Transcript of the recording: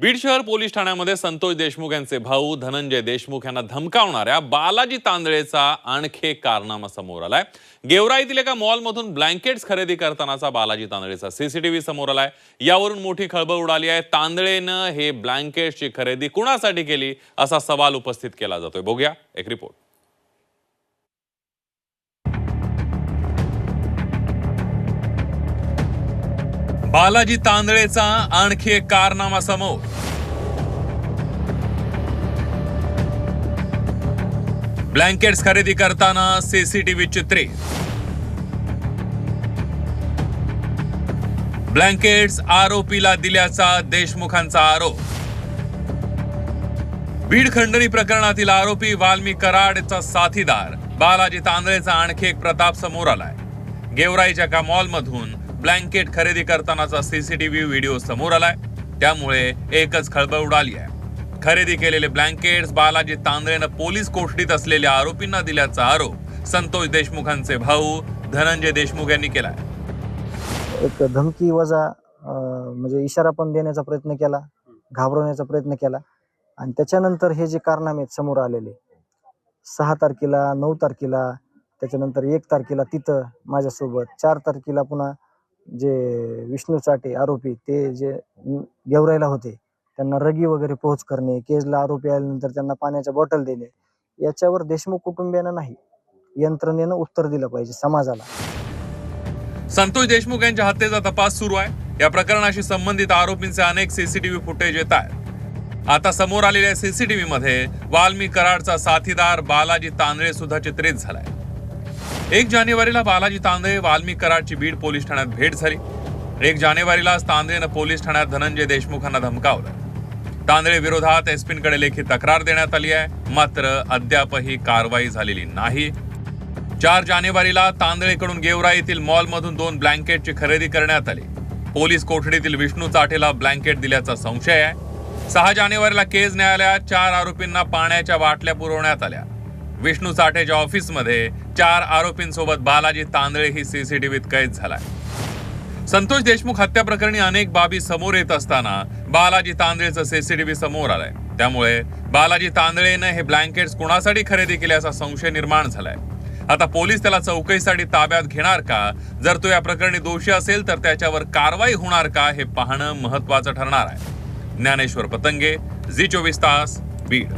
बीड शहर पोलीस ठाण्यामध्ये संतोष देशमुख यांचे भाऊ धनंजय देशमुख यांना धमकावणाऱ्या बालाजी तांदळेचा आणखी एक कारनामा समोर आलाय. गेवराईतील एका मॉलमधून ब्लँकेट्स खरेदी करतानाचा बालाजी तांदळेचा सीसीटीव्ही समोर आलाय. यावरून मोठी खळबळ उडाली आहे. तांदळेनं हे ब्लँकेट्सची खरेदी कुणासाठी केली असा सवाल उपस्थित केला जातोय. बघूया. एक रिपोर्ट. बालाजी तांदळेचा आणखी एक कारनामा समोर. ब्लँकेट्स खरेदी करताना सीसीटीव्ही चित्रे ब्लँकेट्स आरोपीला दिल्याचा देशमुखांचा आरोप. बीड खंडणी प्रकरणातील आरोपी वाल्मी कराडचा साथीदार. बालाजी तांदळेचा आणखी एक प्रताप समोर आलाय. गेवराईच्या का मॉलमधून ब्लँकेट खरेदी करतानाचा सीसीटीव्ही व्हिडिओ समोर आलाय. त्यामुळे एकच खळबळ उडाली आहे. खरेदी केलेले ब्लँकेट्स बालाजी तांदळेनं पोलीस कोठडीत असलेल्या आरोपींना दिल्याचा आरोप संतोष देशमुखांचे भाऊ धनंजय देशमुख यांनी केला एक धमकी वजा म्हणजे इशारा पण देण्याचा प्रयत्न केला घाबरवण्याचा प्रयत्न केला. आणि त्याच्यानंतर हे जे कारनामे आहेत समोर आलेले सहा तारखेला नऊ तारखेला त्याच्यानंतर एक तारखेला तिथं माझ्यासोबत चार तारखेला पुन्हा जे विष्णू चाटे आरोपी ते जे गेवरायला होते त्यांना रगी वगैरे पोहोच करणे केजला आरोपी आल्यानंतर त्यांना पाण्याच्या बॉटल देणे याच्यावर देशमुख कुटुंबियांना नाही. यंत्रणेनं उत्तर दिलं पाहिजे समाजाला. संतोष देशमुख यांच्या हत्येचा तपास सुरू आहे. या प्रकरणाशी संबंधित आरोपींचे अनेक सीसीटीव्ही फुटेज येत आहेत. आता समोर आलेल्या सीसीटीव्ही मध्ये वाल्मी कराडचा साथीदार बालाजी तांदळे सुद्धा चित्रित झालाय. एक जानेवारीला बालाजी तांदळे वाल्मी कराडची बीड पोलीस ठाण्यात भेट झाली. एक जानेवारीला तांदळेनं पोलीस ठाण्यात धनंजय देशमुखांना धमकावलं. तांदळे विरोधात एसपींकडे लेखी तक्रार देण्यात आली आहे. मात्र अद्यापही कारवाई झालेली नाही. चार जानेवारीला तांदळेकडून गेवरा येथील मॉलमधून दोन ब्लँकेटची खरेदी करण्यात आली. पोलीस कोठडीतील विष्णू चाटेला ब्लँकेट दिल्याचा संशय आहे. सहा जानेवारीला केज न्यायालयात चार आरोपींना पाण्याच्या बाटल्या पुरवण्यात आल्या. विष्णू चाटेच्या ऑफिसमध्ये चार आरोपींसोबत बालाजी तांदळे ही सीसीटीव्हीत कैद झालाय. संतोष देशमुख हत्या प्रकरणी अनेक बाबी समोर येत असताना बालाजी तांदळेचं सीसीटीव्ही समोर आलाय. त्यामुळे बालाजी तांदळेनं हे ब्लँकेट्स कुणासाठी खरेदी केल्याचा संशय निर्माण झालाय. आता पोलीस त्याला चौकशीसाठी ताब्यात घेणार का? जर तो या प्रकरणी दोषी असेल तर त्याच्यावर कारवाई होणार का हे पाहणं महत्वाचं ठरणार आहे. ज्ञानेश्वर पतंगे झी चोवीस तास बीड.